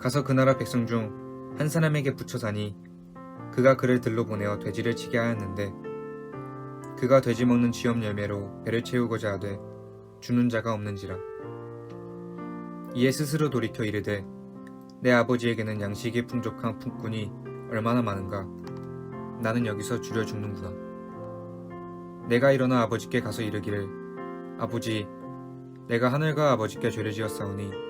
가서 그 나라 백성 중 한 사람에게 붙여 사니 그가 그를 들로 보내어 돼지를 치게 하였는데 그가 돼지 먹는 쥐염 열매로 배를 채우고자 하되 주는 자가 없는지라. 이에 스스로 돌이켜 이르되 내 아버지에게는 양식이 풍족한 품꾼이 얼마나 많은가. 나는 여기서 줄여 죽는구나. 내가 일어나 아버지께 가서 이르기를 아버지 내가 하늘과 아버지께 죄를 지었사오니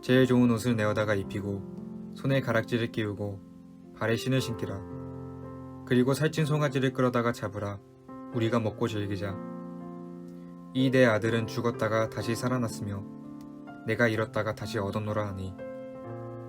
제일 좋은 옷을 내어다가 입히고 손에 가락지를 끼우고 발에 신을 신기라. 그리고 살찐 송아지를 끌어다가 잡으라. 우리가 먹고 즐기자. 이 내 아들은 죽었다가 다시 살아났으며 내가 잃었다가 다시 얻었노라 하니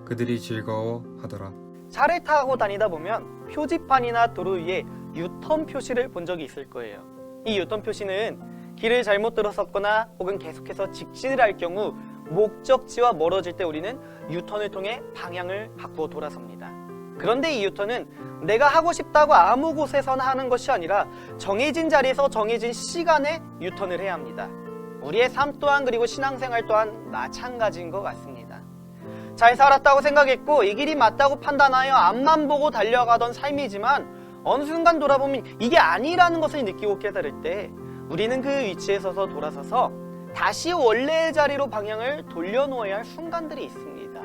그들이 즐거워 하더라. 차를 타고 다니다 보면 표지판이나 도로 위에 유턴 표시를 본 적이 있을 거예요. 이 유턴 표시는 길을 잘못 들어섰거나 혹은 계속해서 직진을 할 경우 목적지와 멀어질 때 우리는 유턴을 통해 방향을 바꾸어 돌아섭니다. 그런데 이 유턴은 내가 하고 싶다고 아무 곳에서나 하는 것이 아니라 정해진 자리에서 정해진 시간에 유턴을 해야 합니다. 우리의 삶 또한 그리고 신앙생활 또한 마찬가지인 것 같습니다. 잘 살았다고 생각했고 이 길이 맞다고 판단하여 앞만 보고 달려가던 삶이지만 어느 순간 돌아보면 이게 아니라는 것을 느끼고 깨달을 때 우리는 그 위치에 서서 돌아서서 다시 원래의 자리로 방향을 돌려놓아야 할 순간들이 있습니다.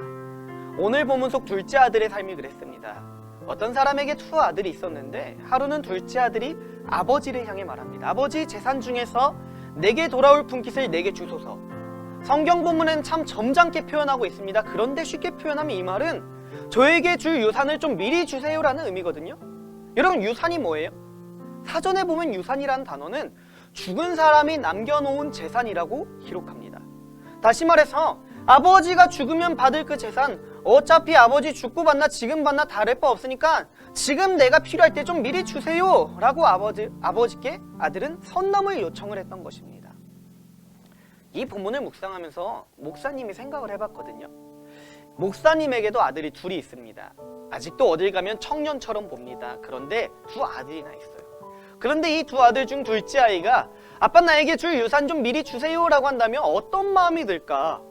오늘 본문 속 둘째 아들의 삶이 그랬습니다. 어떤 사람에게 두 아들이 있었는데 하루는 둘째 아들이 아버지를 향해 말합니다. 아버지 재산 중에서 내게 돌아올 분깃을 내게 주소서. 성경 본문은 참 점잖게 표현하고 있습니다. 그런데 쉽게 표현하면 이 말은 저에게 줄 유산을 좀 미리 주세요라는 의미거든요. 여러분 유산이 뭐예요? 사전에 보면 유산이라는 단어는 죽은 사람이 남겨놓은 재산이라고 기록합니다. 다시 말해서 아버지가 죽으면 받을 그 재산 어차피 아버지 죽고 받나 지금 받나 다를 바 없으니까 지금 내가 필요할 때 좀 미리 주세요 라고 아버지, 아버지께 아들은 선남을 요청을 했던 것입니다. 이 본문을 묵상하면서 목사님이 생각을 해봤거든요. 목사님에게도 아들이 둘이 있습니다. 아직도 어딜 가면 청년처럼 봅니다. 그런데 두 아들이나 있어요. 그런데 이 두 아들 중 둘째 아이가 아빠 나에게 줄 유산 좀 미리 주세요라고 한다면 어떤 마음이 들까?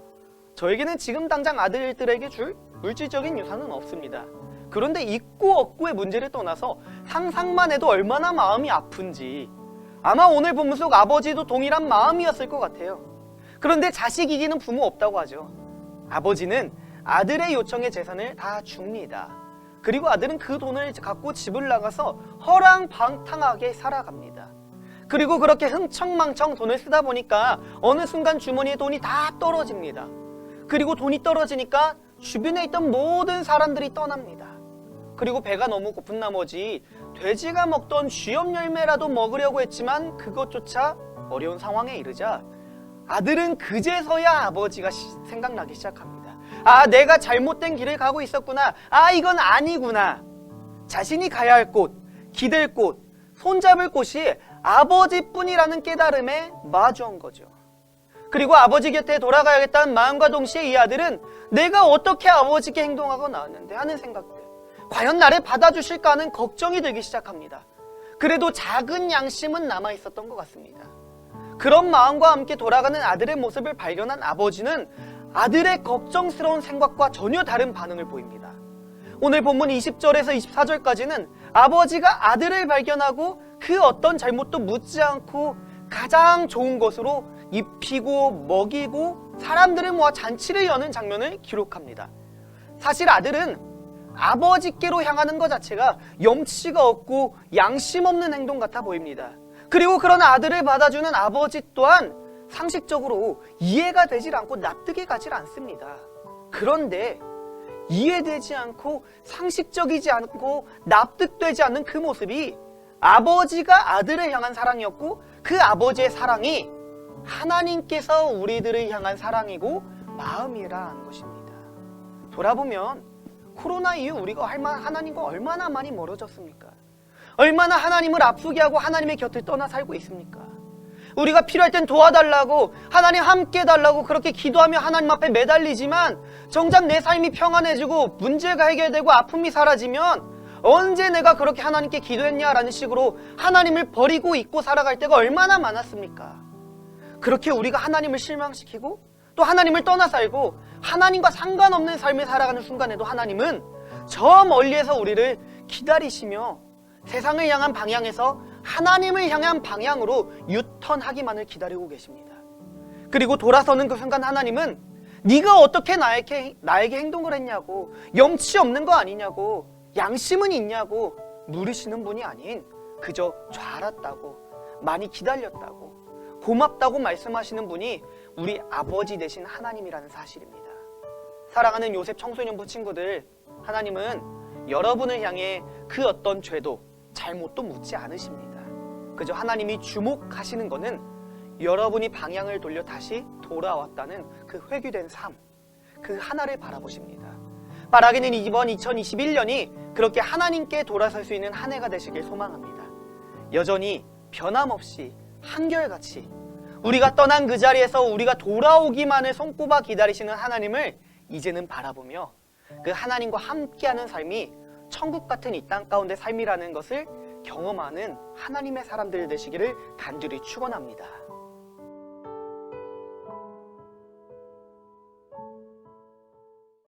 저에게는 지금 당장 아들들에게 줄 물질적인 유산은 없습니다. 그런데 있고 없고의 문제를 떠나서 상상만 해도 얼마나 마음이 아픈지 아마 오늘 본문 속 아버지도 동일한 마음이었을 것 같아요. 그런데 자식 이기는 부모 없다고 하죠. 아버지는 아들의 요청에 재산을 다 줍니다. 그리고 아들은 그 돈을 갖고 집을 나가서 허랑방탕하게 살아갑니다. 그리고 그렇게 흥청망청 돈을 쓰다 보니까 어느 순간 주머니에 돈이 다 떨어집니다. 그리고 돈이 떨어지니까 주변에 있던 모든 사람들이 떠납니다. 그리고 배가 너무 고픈 나머지 돼지가 먹던 쥐염 열매라도 먹으려고 했지만 그것조차 어려운 상황에 이르자 아들은 그제서야 아버지가 시- 생각나기 시작합니다. 아, 내가 잘못된 길을 가고 있었구나. 아, 이건 아니구나. 자신이 가야 할 곳, 기댈 곳, 손잡을 곳이 아버지뿐이라는 깨달음에 마주한 거죠. 그리고 아버지 곁에 돌아가야겠다는 마음과 동시에 이 아들은 내가 어떻게 아버지께 행동하고 나왔는데 하는 생각들. 과연 나를 받아주실까 하는 걱정이 들기 시작합니다. 그래도 작은 양심은 남아 있었던 것 같습니다. 그런 마음과 함께 돌아가는 아들의 모습을 발견한 아버지는 아들의 걱정스러운 생각과 전혀 다른 반응을 보입니다. 오늘 본문 20절에서 24절까지는 아버지가 아들을 발견하고 그 어떤 잘못도 묻지 않고 가장 좋은 것으로 입히고 먹이고 사람들을 모아 잔치를 여는 장면을 기록합니다. 사실 아들은 아버지께로 향하는 것 자체가 염치가 없고 양심 없는 행동 같아 보입니다. 그리고 그런 아들을 받아주는 아버지 또한 상식적으로 이해가 되질 않고 납득이 가질 않습니다. 그런데 이해되지 않고 상식적이지 않고 납득되지 않는 그 모습이 아버지가 아들을 향한 사랑이었고 그 아버지의 사랑이 하나님께서 우리들을 향한 사랑이고 마음이라는 것입니다. 돌아보면 코로나 이후 우리가 하나님과 얼마나 많이 멀어졌습니까? 얼마나 하나님을 아프게 하고 하나님의 곁을 떠나 살고 있습니까? 우리가 필요할 땐 도와달라고 하나님 함께 해달라고 그렇게 기도하며 하나님 앞에 매달리지만 정작 내 삶이 평안해지고 문제가 해결되고 아픔이 사라지면 언제 내가 그렇게 하나님께 기도했냐라는 식으로 하나님을 버리고 잊고 살아갈 때가 얼마나 많았습니까? 그렇게 우리가 하나님을 실망시키고 또 하나님을 떠나 살고 하나님과 상관없는 삶을 살아가는 순간에도 하나님은 저 멀리에서 우리를 기다리시며 세상을 향한 방향에서 하나님을 향한 방향으로 유턴하기만을 기다리고 계십니다. 그리고 돌아서는 그 순간 하나님은 네가 어떻게 나에게, 나에게 행동을 했냐고 염치 없는 거 아니냐고 양심은 있냐고 물으시는 분이 아닌 그저 좌랐다고 많이 기다렸다고 고맙다고 말씀하시는 분이 우리 아버지 되신 하나님이라는 사실입니다. 사랑하는 요셉 청소년부 친구들, 하나님은 여러분을 향해 그 어떤 죄도 잘못도 묻지 않으십니다. 그저 하나님이 주목하시는 것은 여러분이 방향을 돌려 다시 돌아왔다는 그 회귀된 삶, 그 하나를 바라보십니다. 바라기는 이번 2021년이 그렇게 하나님께 돌아설 수 있는 한 해가 되시길 소망합니다. 여전히 변함없이 한결같이 우리가 떠난 그 자리에서 우리가 돌아오기만을 손꼽아 기다리시는 하나님을 이제는 바라보며 그 하나님과 함께하는 삶이 천국 같은 이 땅 가운데 삶이라는 것을 경험하는 하나님의 사람들 되시기를 간절히 축원합니다.